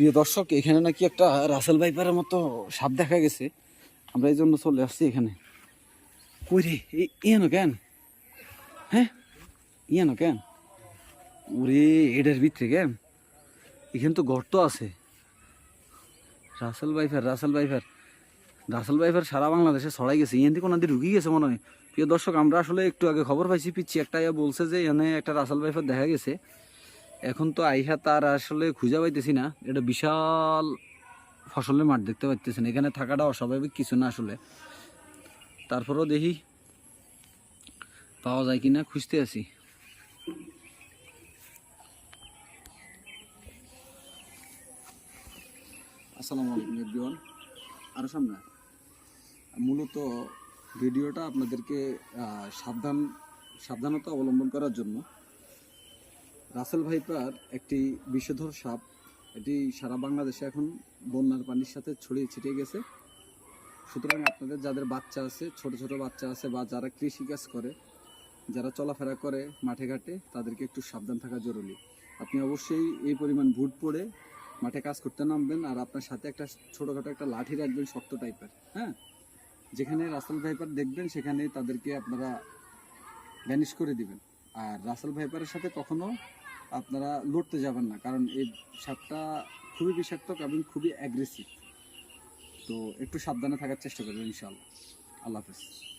প্রিয় দর্শক, এখানে নাকি একটা রাসেল ভাইপারের মতো সাপ দেখা গেছে। আমরা এই জন্য চলে আসছি এখানে। কই রে? ইয়ানো কেন? হ্যাঁ? ইয়ানো কেন? ওরে, এটার ভিতরে কেন? এখানে তো গর্ত আছে। রাসেল ভাইফার রাসেল ভাইফার রাসেল ভাইফার সারা বাংলাদেশে ছড়াই গেছে। ইয়ান থেকে ওনাদের ঢুকে গেছে মনে হয়? প্রিয় দর্শক, আমরা আসলে একটু আগে খবর পাইছি পিচ্ছি একটা বলছে যে এখানে একটা রাসেল ভাইফার দেখা গেছে। এখন তো আইহা তার আসলে খুঁজে পাইতেছি না। এটা বিশাল ফসলের মাঠ দেখতে পাইতেছেন। এখানে থাকাটা অস্বাভাবিক কিছু না আসলে। তারপরেও দেখি পাওয়া যায় কিনা, খুঁজতে আছি। আসসালামু আলাইকুম এভরিওয়ান আরও সামনে। মূলত ভিডিওটা আপনাদেরকে সাবধান, সাবধানতা অবলম্বন করার জন্য রাসেল ভাইপার একটি বিষধর সাপ। এটি সারা বাংলাদেশে এখন বন্যার পানির সাথে ছড়িয়ে ছিটিয়ে গেছে। সুতরাং আপনাদের যাদের বাচ্চা আছে, ছোট ছোট বাচ্চা আছে বা যারা কৃষিকাজ করে, যারা চলাফেরা করে মাঠে ঘাটে, তাদেরকে একটু সাবধান থাকা জরুরি। আপনি অবশ্যই এই পরিমাণ বুট পরে মাঠে কাজ করতে নামবেন আর আপনার সাথে একটা ছোটোখাটো একটা লাঠি রাখবেন শক্ত টাইপের হ্যাঁ? যেখানে রাসেল ভাইপার দেখবেন সেখানে তাদেরকে আপনারা ভ্যানিশ করে দিবেন। আর রাসেল ভাইপারের সাথে কখনো আপনারা লড়তে যাবেন না, কারণ এই সাপটা খুবই বিষাক্ত এবং খুবই অ্যাগ্রেসিভ তো একটু সাবধানে থাকার চেষ্টা করবেন ইনশাআল্লাহ। আল্লাহ হাফেজ।